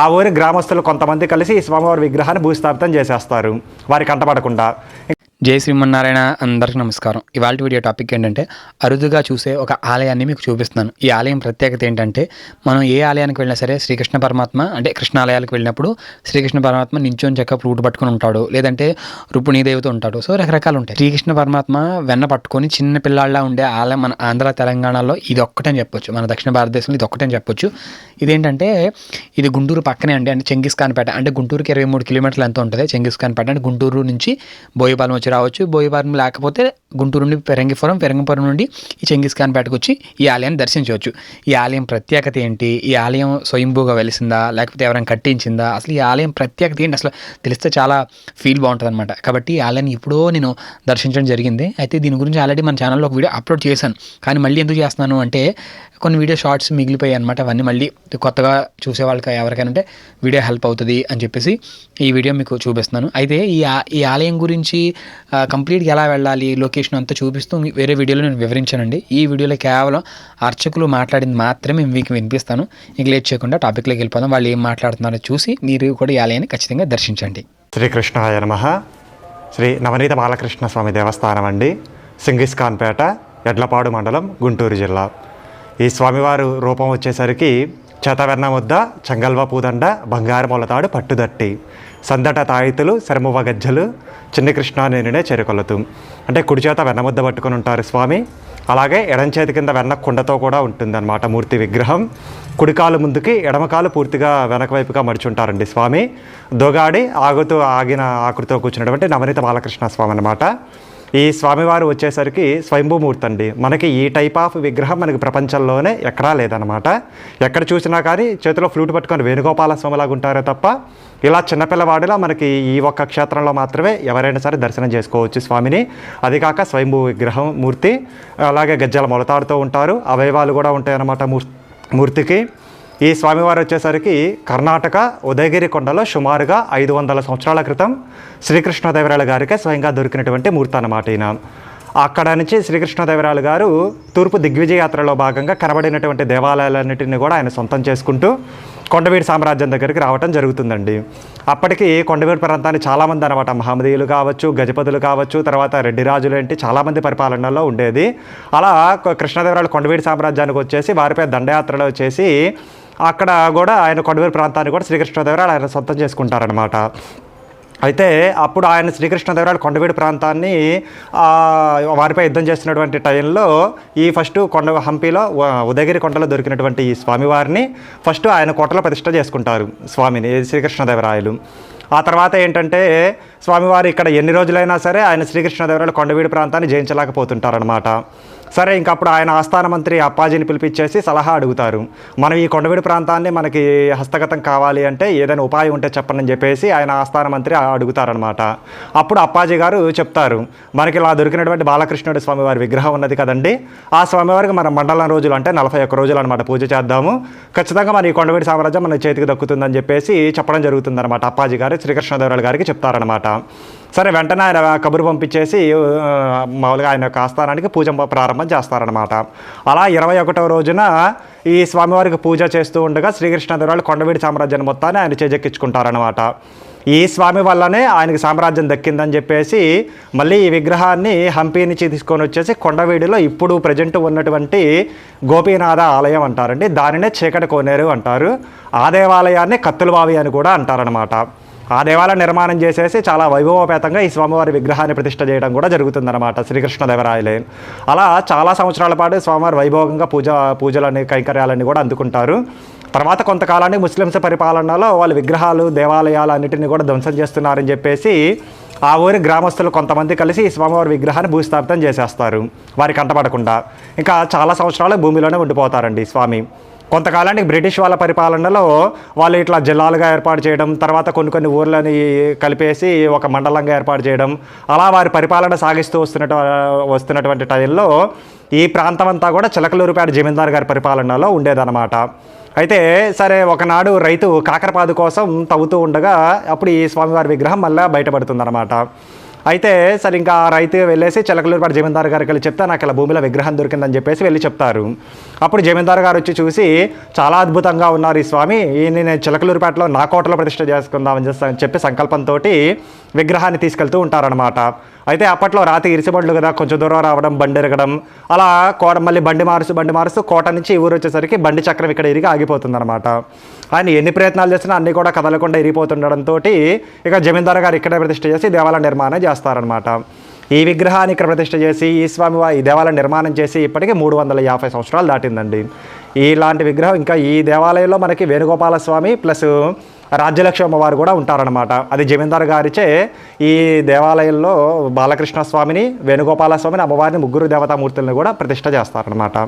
ఆ ఊరి గ్రామస్తులు కొంతమంది కలిసి ఈ స్వామివారి విగ్రహాన్ని భూస్థాపితం చేసేస్తారు. వారికి అంటపడకుండా. జై శ్రీమన్నారాయణ అందరికీ నమస్కారం. ఇవాళ వీడియో టాపిక్ ఏంటంటే అరుదుగా చూసే ఒక ఆలయాన్ని మీకు చూపిస్తున్నాను. ఈ ఆలయం ప్రత్యేకత ఏంటంటే మనం ఏ ఆలయానికి వెళ్ళినా సరే శ్రీకృష్ణ పరమాత్మ అంటే కృష్ణాలయాలకు వెళ్ళినప్పుడు శ్రీకృష్ణ పరమాత్మ నించొని చెక్క ఫ్రూట్ పట్టుకొని ఉంటాడు. లేదంటే రుపుణి దేవత ఉంటాడు. సో రకరకాలు ఉంటాయి. శ్రీకృష్ణ పరమాత్మ వెన్న పట్టుకొని చిన్న పిల్లాళ్ళ ఉండే ఆలయం మన ఆంధ్ర తెలంగాణలో ఇది ఒక్కటని చెప్పొచ్చు. మన దక్షిణ భారతదేశంలో ఇది ఒక్కటని చెప్పొచ్చు. ఇదేంటంటే ఇది గుంటూరు పక్కనే అండి అంటే చెంగిస్ ఖాన్ పేట అంటే గుంటూరుకి ఇరవై మూడు కిలోమీటర్లు ఎంత ఉంటుంది చెంగిస్ ఖాన్ పేట అంటే గుంటూరు నుంచి బోయపాలెం వచ్చి రావచ్చు. బోయపాలెం లేకపోతే గుంటూరు నుండి పెరంగిపురం పెరంగిపురం నుండి ఈ చెంగిస్ ఖాన్ పేటకు వచ్చి ఈ ఆలయాన్ని దర్శించవచ్చు. ఈ ఆలయం ప్రత్యేకత ఏంటి? ఈ ఆలయం స్వయంభూగా వెలిసిందా? లేకపోతే ఎవరైనా కట్టించిందా? అసలు ఈ ఆలయం ప్రత్యేకత ఏంటి? అసలు తెలిస్తే చాలా ఫీల్ బాగుంటుంది అనమాట కాబట్టి ఈ ఆలయాన్ని ఎప్పుడో నేను దర్శించడం జరిగింది. అయితే దీని గురించి ఆల్రెడీ మన ఛానల్లో ఒక వీడియో అప్లోడ్ చేశాను. కానీ మళ్ళీ ఎందుకు చేస్తున్నాను అంటే కొన్ని వీడియో షార్ట్స్ మిగిలిపోయాయి అనమాట అవన్నీ మళ్ళీ కొత్తగా చూసే వాళ్ళకి ఎవరికైనా అంటే వీడియో హెల్ప్ అవుతుంది అని చెప్పేసి ఈ వీడియో మీకు చూపిస్తున్నాను. అయితే ఈ ఆ- ఈ ఆలయం గురించి కంప్లీట్గా ఎలా వెళ్ళాలి? లొకేషన్ అంతా చూపిస్తూ మీ- వేరే వీడియోలో నేను వివరించానండి. ఈ వీడియోలో కేవలం అర్చకులు మాట్లాడింది మాత్రమే మీకు వినిపిస్తాను. ఇంక లేట్ చేయకుండా టాపిక్లోకి వెళ్ళిపోదాం. వాళ్ళు ఏం మాట్లాడుతున్నారో చూసి మీరు కూడా ఈ ఆలయాన్ని ఖచ్చితంగా దర్శించండి. శ్రీకృష్ణాయ నమ. శ్రీ నవనీత బాలకృష్ణ స్వామి దేవస్థానం అండి. సింగిస్ఖాన్పేట ఎడ్లపాడు మండలం గుంటూరు జిల్లా. ఈ స్వామివారు రూపం వచ్చేసరికి చేతవెన్న ముద్ద చంగల్వ పూదండ బంగారు మొలతాడు పట్టుదట్టి. సందట తాయితులు శరమువ గజ్జలు చిన్ని కృష్ణానేనునే చెరుకొలతు. అంటే కుడి చేత వెన్నముద్ద పట్టుకొని ఉంటారు స్వామి. అలాగే ఎడం చేతి కింద వెన్న కుండతో కూడా ఉంటుందన్నమాట మూర్తి విగ్రహం. కుడికాలు ముందుకి ఎడమకాలు పూర్తిగా వెనక వైపుగా మడిచుంటారండి స్వామి. దొగాడి ఆగుతూ ఆగిన ఆకృతితో కూర్చున్నటువంటి నవనీత బాలకృష్ణ స్వామి అన్నమాట. ఈ స్వామివారు వచ్చేసరికి స్వయంభూమూర్తి అండి. మనకి ఈ టైప్ ఆఫ్ విగ్రహం మనకి ప్రపంచంలోనే ఎక్కడా లేదనమాట ఎక్కడ చూసినా కానీ చేతిలో ఫ్లూట్ పట్టుకొని వేణుగోపాల స్వామిలాగా ఉంటారే తప్ప ఇలా చిన్నపిల్లవాడిలా మనకి ఈ ఒక్క క్షేత్రంలో మాత్రమే ఎవరైనా సరే దర్శనం చేసుకోవచ్చు స్వామిని. అది కాక స్వయంభూ విగ్రహం మూర్తి అలాగే గజ్జల మొలతాడుతూ ఉంటారు. అవయవాలు కూడా ఉంటాయన్నమాట మూర్ మూర్తికి. ఈ స్వామివారు వచ్చేసరికి కర్ణాటక ఉదయగిరి కొండలో సుమారుగా ఐదు వందల సంవత్సరాల క్రితం శ్రీకృష్ణదేవరాయల గారికే స్వయంగా దొరికినటువంటి మూర్తి అన్నమాట ఈయన. అక్కడ నుంచి శ్రీకృష్ణదేవరాయలు గారు తూర్పు దిగ్విజయ యాత్రలో భాగంగా కనబడినటువంటి దేవాలయాలన్నింటినీ కూడా ఆయన సొంతం చేసుకుంటూ కొండవీడి సామ్రాజ్యం దగ్గరికి రావటం జరుగుతుందండి. అప్పటికి కొండవీడి ప్రాంతాన్ని చాలామంది అనమాట మహమ్మదీయులు కావచ్చు గజపతులు కావచ్చు తర్వాత రెడ్డి రాజులు ఏంటి చాలామంది పరిపాలనలో ఉండేది. అలా కృష్ణదేవరాయలు కొండవీడి సామ్రాజ్యానికి వచ్చేసి వారిపై దండయాత్రలో వచ్చేసి అక్కడ కూడా ఆయన కొండవీరు ప్రాంతాన్ని కూడా శ్రీకృష్ణదేవరాయలు ఆయన సొంతం చేసుకుంటారనమాట అయితే అప్పుడు ఆయన శ్రీకృష్ణదేవరాయలు కొండవీడు ప్రాంతాన్ని వారిపై యుద్ధం చేస్తున్నటువంటి టైంలో ఈ ఫస్ట్ కొండ హంపీలో ఉదయగిరి కొండలో దొరికినటువంటి ఈ స్వామివారిని ఫస్ట్ ఆయన కోటలో ప్రతిష్ట చేసుకుంటారు స్వామిని శ్రీకృష్ణదేవరాయలు ఆ తర్వాత ఏంటంటే స్వామివారు ఇక్కడ ఎన్ని రోజులైనా సరే ఆయన శ్రీకృష్ణదేవరాయలు కొండవీడు ప్రాంతాన్ని జయించలేకపోతుంటారనమాట సరే ఇంకప్పుడు ఆయన ఆస్థాన మంత్రి అప్పాజీని పిలిపించేసి సలహా అడుగుతారు. మనం ఈ కొండవీడు ప్రాంతాన్ని మనకి హస్తగతం కావాలి అంటే ఏదైనా ఉపాయం ఉంటే చెప్పండి అని చెప్పేసి ఆయన ఆస్థాన మంత్రి అడుగుతారనమాట అప్పుడు అప్పాజీ గారు చెప్తారు మనకి ఇలా దొరికినటువంటి బాలకృష్ణుడి స్వామివారి విగ్రహం ఉన్నది కదండి. ఆ స్వామివారికి మనం మండలం రోజులు అంటే నలభై ఒక్క రోజులు అనమాట పూజ చేద్దాము. ఖచ్చితంగా మన ఈ కొండవీడి సామ్రాజ్యం మన చేతికి దక్కుతుందని చెప్పేసి చెప్పడం జరుగుతుందన్నమాట. అప్పాజీ గారు శ్రీకృష్ణదేవరాయలు గారికి చెప్తారనమాట సరే వెంటనే ఆయన కబురు పంపించేసి మామూలుగా ఆయన యొక్క ఆస్థానానికి పూజ ప్రారంభం చేస్తారనమాట అలా ఇరవై ఒకటవ రోజున ఈ స్వామివారికి పూజ చేస్తూ ఉండగా శ్రీకృష్ణదేవరాయలు కొండవీడి సామ్రాజ్యాన్ని మొత్తాన్ని ఆయన చేజెక్కించుకుంటారనమాట ఈ స్వామి వల్లనే ఆయనకి సామ్రాజ్యం దక్కిందని చెప్పేసి మళ్ళీ ఈ విగ్రహాన్ని హంపి నుంచి తీసుకొని వచ్చేసి కొండవీడిలో ఇప్పుడు ప్రజెంట్ ఉన్నటువంటి గోపీనాథ ఆలయం అంటారండి. దానినే చీకటి కోనేరు అంటారు. ఆ దేవాలయాన్ని కత్తులబావి అని కూడా అంటారనమాట ఆ దేవాలయం నిర్మాణం చేసేసి చాలా వైభవపేతంగా ఈ స్వామివారి విగ్రహాన్ని ప్రతిష్ట చేయడం కూడా జరుగుతుందన్నమాట శ్రీకృష్ణదేవరాయలే. అలా చాలా సంవత్సరాల పాటు స్వామివారి వైభవంగా పూజ పూజలని కైంకర్యాలన్నీ కూడా అందుకుంటారు. తర్వాత కొంతకాలానికి ముస్లిమ్స్ పరిపాలనలో వాళ్ళ విగ్రహాలు దేవాలయాలు అన్నిటిని కూడా ధ్వంసం చేస్తున్నారని చెప్పేసి ఆ ఊరి గ్రామస్తులు కొంతమంది కలిసి ఈ స్వామివారి విగ్రహాన్ని భూస్థాపితం చేసేస్తారు వారి కంటపడకుండా. ఇంకా చాలా సంవత్సరాలు భూమిలోనే ఉండిపోతారండి స్వామి. కొంతకాలానికి బ్రిటిష్ వాళ్ళ పరిపాలనలో వాళ్ళు ఇట్లా జిల్లాలుగా ఏర్పాటు చేయడం తర్వాత కొన్ని కొన్ని ఊర్లని కలిపేసి ఒక మండలంగా ఏర్పాటు చేయడం అలా వారి పరిపాలన సాగిస్తూ వస్తున్నట వస్తున్నటువంటి టైంలో ఈ ప్రాంతం అంతా కూడా చిలకలూరుపేట జమీందార్ గారి పరిపాలనలో ఉండేదన్నమాట. అయితే సరే ఒకనాడు రైతు కాకరపాదు కోసం తవ్వుతూ ఉండగా అప్పుడు ఈ స్వామివారి విగ్రహం మళ్ళీ బయటపడుతుందన్నమాట. అయితే సరే ఇంకా రైతు వెళ్ళేసి చిలకలూరుపాటి జమీందారు గారికి వెళ్ళి చెప్తే నాకు ఇలా భూమిలో విగ్రహం దొరికిందని చెప్పేసి వెళ్ళి చెప్తారు. అప్పుడు జమీందారు గారు వచ్చి చూసి చాలా అద్భుతంగా ఉన్నారు ఈ స్వామి నేను చిలకలూరుపేటలో నా కోటలో ప్రతిష్ట చేసుకుందామని చెప్పి సంకల్పంతో విగ్రహాన్ని తీసుకెళ్తూ ఉంటారనమాట అయితే అప్పట్లో రాతి ఇరిసిబండ్లు కదా కొంచెం దూరం రావడం బండి ఎరగడం అలా కోట మళ్ళీ బండి మారుస్తూ బండి మారుస్తూ కోట నుంచి ఊరు వచ్చేసరికి బండి చక్రం ఇక్కడ ఇరిగి ఆగిపోతుందన్నమాట. ఆయన ఎన్ని ప్రయత్నాలు చేసినా అన్ని కూడా కదలకుండా ఇరిగిపోతుండడంతో ఇక జమీందారు గారు ఇక్కడే ప్రతిష్ఠ చేసి దేవాలయ నిర్మాణం చేస్తారనమాట ఈ విగ్రహాన్ని ఇక్కడ ప్రతిష్ఠ చేసి ఈ స్వామి ఈ దేవాలయం నిర్మాణం చేసి ఇప్పటికీ మూడు వందల యాభై సంవత్సరాలు దాటిందండి. ఇలాంటి విగ్రహం ఇంకా ఈ దేవాలయంలో మనకి వేణుగోపాల స్వామి ప్లస్ రాజ్యలక్ష్మి అమ్మవారు కూడా ఉంటారనమాట అది జమీందారు గారిచే ఈ దేవాలయంలో బాలకృష్ణ స్వామిని వేణుగోపాల స్వామిని అమ్మవారిని ముగ్గురు దేవతామూర్తులను కూడా ప్రతిష్ట చేస్తారనమాట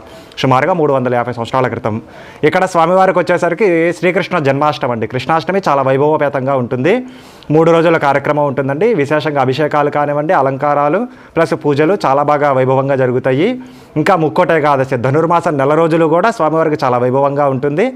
సుమారుగా మూడు వందల యాభై సంవత్సరాల క్రితం. ఇక్కడ స్వామివారికి వచ్చేసరికి శ్రీకృష్ణ జన్మాష్టమి అండి. కృష్ణాష్టమి చాలా వైభవపేతంగా ఉంటుంది. మూడు రోజుల కార్యక్రమం ఉంటుందండి. విశేషంగా అభిషేకాలు కానివ్వండి అలంకారాలు ప్లస్ పూజలు చాలా బాగా వైభవంగా జరుగుతాయి. ఇంకా ముక్కోట ఏకాదశి ధనుర్మాసం నెల రోజులు కూడా స్వామివారికి చాలా వైభవంగా ఉంటుంది.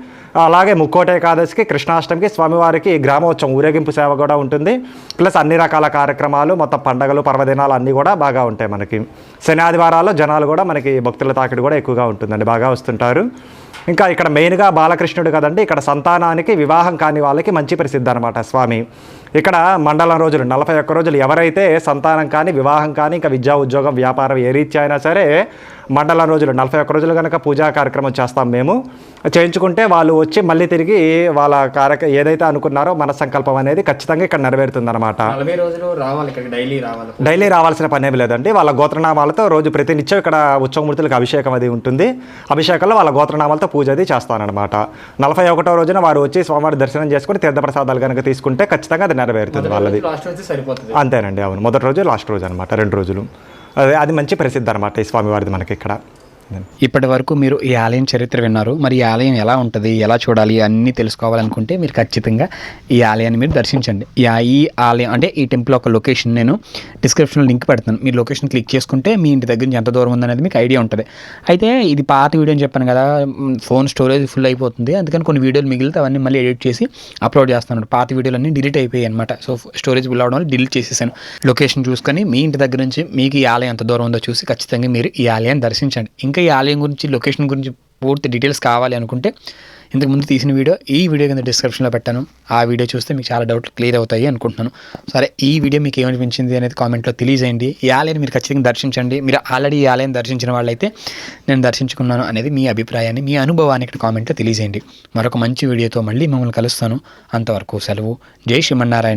అలాగే ముక్కోట ఏకాదశికి కృష్ణాష్టమికి స్వామివారికి గ్రామోత్సవం ఊరేగింపు సేవ కూడా ఉంటుంది. ప్లస్ అన్ని రకాల కార్యక్రమాలు మొత్తం పండగలు పర్వదినాలు అన్నీ కూడా బాగా ఉంటాయి మనకి. శని ఆదివారాల్లో జనాలు కూడా మనకి భక్తుల తాకిడి కూడా ఎక్కువగా ఉంటుందండి బాగా వస్తుంటారు. ఇంకా ఇక్కడ మెయిన్గా బాలకృష్ణుడు కదండి ఇక్కడ సంతానానికి వివాహం కాని వాళ్ళకి మంచి ప్రసిద్ధి అనమాట స్వామి. ఇక్కడ మండలం రోజులు నలభై ఒక్క రోజులు ఎవరైతే సంతానం కానీ వివాహం కానీ ఇంకా విద్యా ఉద్యోగం వ్యాపారం ఏ రీత్యా అయినా సరే మండలం రోజులు నలభై ఒక్క రోజులు కనుక పూజా కార్యక్రమం చేస్తాం మేము. చేయించుకుంటే వాళ్ళు వచ్చి మళ్ళీ తిరిగి వాళ్ళ కార్యక్ర ఏదైతే అనుకున్నారో మన సంకల్పం అనేది ఖచ్చితంగా ఇక్కడ నెరవేరుతుంది అనమాట డైలీ రావాలి. డైలీ రావాల్సిన పని ఏమి లేదండి. వాళ్ళ గోత్రనామాలతో రోజు ప్రతినిత్యం ఇక్కడ ఉత్సవమూర్తులకు అభిషేకం అది ఉంటుంది. అభిషేకంలో వాళ్ళ గోత్రనామాలతో పూజ అది చేస్తానన్నమాట. నలభై ఒకటో రోజున వారు వచ్చి స్వామివారి దర్శనం చేసుకుని తీర్థప్రసాదాలు కనుక తీసుకుంటే ఖచ్చితంగా అది నెరవేరుతుంది వాళ్ళది. అంతేనండి అవును. మొదటి రోజు లాస్ట్ రోజు అనమాట రెండు రోజులు. అదే అది మంచి ప్రసిద్ధి అనమాట ఈ స్వామివారిది మనకి ఇక్కడ. ఇప్పటి వరకు మీరు ఈ ఆలయం చరిత్ర విన్నారు. మరి ఈ ఆలయం ఎలా ఉంటుంది? ఎలా చూడాలి? అన్నీ తెలుసుకోవాలనుకుంటే మీరు ఖచ్చితంగా ఈ ఆలయాన్ని మీరు దర్శించండి. ఈ ఆలయం అంటే ఈ టెంపుల్ ఒక లొకేషన్ నేను డిస్క్రిప్షన్లో లింక్ పెడతాను. మీరు లొకేషన్ క్లిక్ చేసుకుంటే మీ ఇంటి దగ్గర నుంచి ఎంత దూరం ఉందనేది మీకు ఐడియా ఉంటుంది. అయితే ఇది పాత వీడియో అని చెప్పాను కదా ఫోన్ స్టోరేజ్ ఫుల్ అయిపోతుంది. అందుకని కొన్ని వీడియోలు మిగిలితే అవన్నీ మళ్ళీ ఎడిట్ చేసి అప్లోడ్ చేస్తాను. పాత వీడియోలు అన్నీ డిలీట్ అయిపోయాయి అనమాట సో స్టోరేజ్ ఫుల్ అవడం వల్ల డిలీట్ చేసేసాను. లొకేషన్ చూసుకొని మీ ఇంటి దగ్గర నుంచి మీకు ఈ ఆలయం ఎంత దూరం ఉందో చూసి ఖచ్చితంగా మీరు ఈ ఆలయాన్ని దర్శించండి. ఇంకా ఈ ఆలయం గురించి లొకేషన్ గురించి పూర్తి డీటెయిల్స్ కావాలి అనుకుంటే ఇంతకు ముందు తీసిన వీడియో ఈ వీడియో కింద డిస్క్రిప్షన్లో పెట్టాను. ఆ వీడియో చూస్తే మీకు చాలా డౌట్లు క్లియర్ అవుతాయి అనుకుంటున్నాను. సరే ఈ వీడియో మీకు ఏమనిపించింది అనేది కామెంట్లో తెలియజేయండి. ఈ ఆలయాన్ని మీరు ఖచ్చితంగా దర్శించండి. మీరు ఆల్రెడీ ఈ ఆలయం దర్శించిన వాళ్ళైతే నేను దర్శించుకున్నాను అనేది మీ అభిప్రాయాన్ని మీ అనుభవాన్ని ఇక్కడ కామెంట్లో తెలియజేయండి. మరొక మంచి వీడియోతో మళ్ళీ మిమ్మల్ని కలుస్తాను. అంతవరకు సెలవు. జై శ్రీమన్నారాయణ.